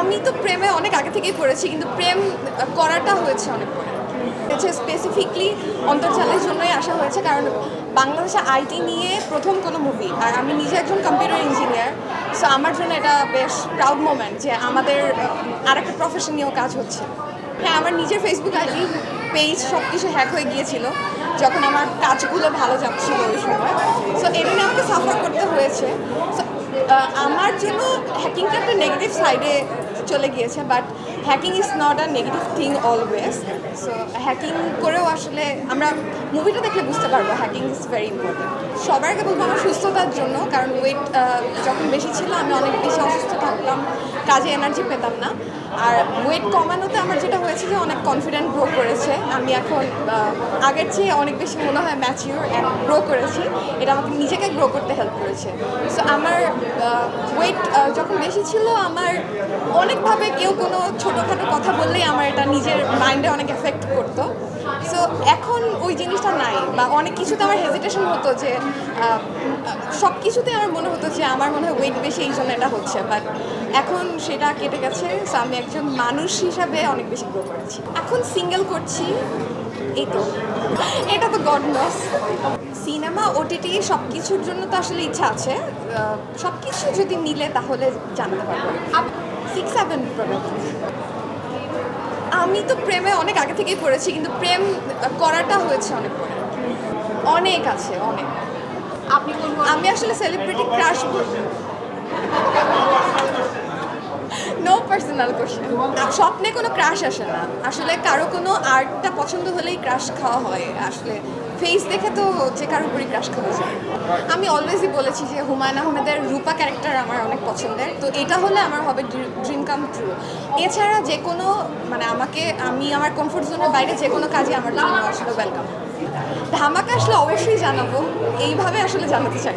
আমি তো প্রেমে অনেক আগে থেকেই পড়েছি, কিন্তু প্রেম করাটা হয়েছে অনেক পরে। হচ্ছে স্পেসিফিকলি অন্তর্জালের জন্যই আসা হয়েছে, কারণ বাংলাদেশে আইটি নিয়ে প্রথম কোনো মুভি আর আমি নিজে একজন কম্পিউটার ইঞ্জিনিয়ার সো আমার জন্য এটা বেশ প্রাউড মোমেন্ট যে আমাদের আর একটা প্রফেশন নিয়েও কাজ হচ্ছে। হ্যাঁ আমার নিজের ফেসবুক আইডি পেজ সব কিছু হ্যাক হয়ে গিয়েছিল, যখন আমার কাজগুলো ভালো যাচ্ছিল ওই সময়। সো এটা নিয়ে আমাকে সাফার করতে হয়েছে। সো আমার জন্য হ্যাকিংটা একটা নেগেটিভ সাইডে চলে গিয়েছে but hacking is not a negative thing always so hacking করেও আসলে আমরা মুভিটা দেখলে বুঝতে পারব হ্যাকিং ইজ ভেরি ইম্পর্টেন্ট সবার আগে বলব আমার সুস্থতার জন্য, কারণ ওয়েট যখন বেশি ছিল, আমি অনেক বেশি অসুস্থ থাকতাম। কাজে এনার্জি পেতাম না। আর ওয়েট কমানোতে আমার যেটা হয়েছে যে অনেক কনফিডেন্ট গ্রো করেছে। আমি এখন আগের চেয়ে অনেক বেশি মনে হয় ম্যাচিওর গ্রো করেছি। এটা আমাকে নিজেকে গ্রো করতে হেল্প করেছে। সো আমার ওয়েট যখন বেশি ছিল, আমার অনেকভাবে কেউ কোনো ছোটোখাটো কথা বললেই আমার এটা নিজের মাইন্ডে অনেক এফেক্ট করতো। এখন ওই জিনিসটা নাই বা অনেক কিছুতে আমার হেজিটেশন হতো যে সব কিছুতে আমার মনে হতো যে আমার মনে হয় ওয়েট বেশি, এই জন্য এটা হচ্ছে। বাট এখন সেটা কেটে গেছে আমি একজন মানুষ হিসাবে অনেক বেশি গ্রো করেছি। এখন সিঙ্গেল করছি, এই তো। এটা তো গড সিনেমা ওটিটি সব কিছুর জন্য তো আসলে ইচ্ছা আছে। সব কিছু যদি মিলে তাহলে জানতে পারব। সিক্স সেভেন আমি তো প্রেমে অনেক আগে থেকেই পড়েছি কিন্তু প্রেম করাটা হয়েছে অনেক পরে। অনেক আছে অনেক। আপনি আমি আসলে celebrity crush no personal question স্বপ্নে কোনো ক্রাশ আসে না। আসলে কারও কোনো আর্টটা পছন্দ হলেই ক্রাশ খাওয়া হয়। আসলে ফেস দেখে তো যে কারও উপরই ক্রাশ খাওয়া যায় আমি অলওয়েজই বলেছি যে হুমায়ুন আহমেদের রূপা ক্যারেক্টার আমার অনেক পছন্দের। তো এটা হলে আমার হবে ড্রিম কাম ট্রু এছাড়া যে কোনো মানে আমাকে, আমি আমার কমফোর্ট জোনের বাইরে যে কোনো কাজে আমার জন্য আসলে ওয়েলকাম ধামাকা আসলে অবশ্যই জানাব। এইভাবে আসলে জানাতে চাই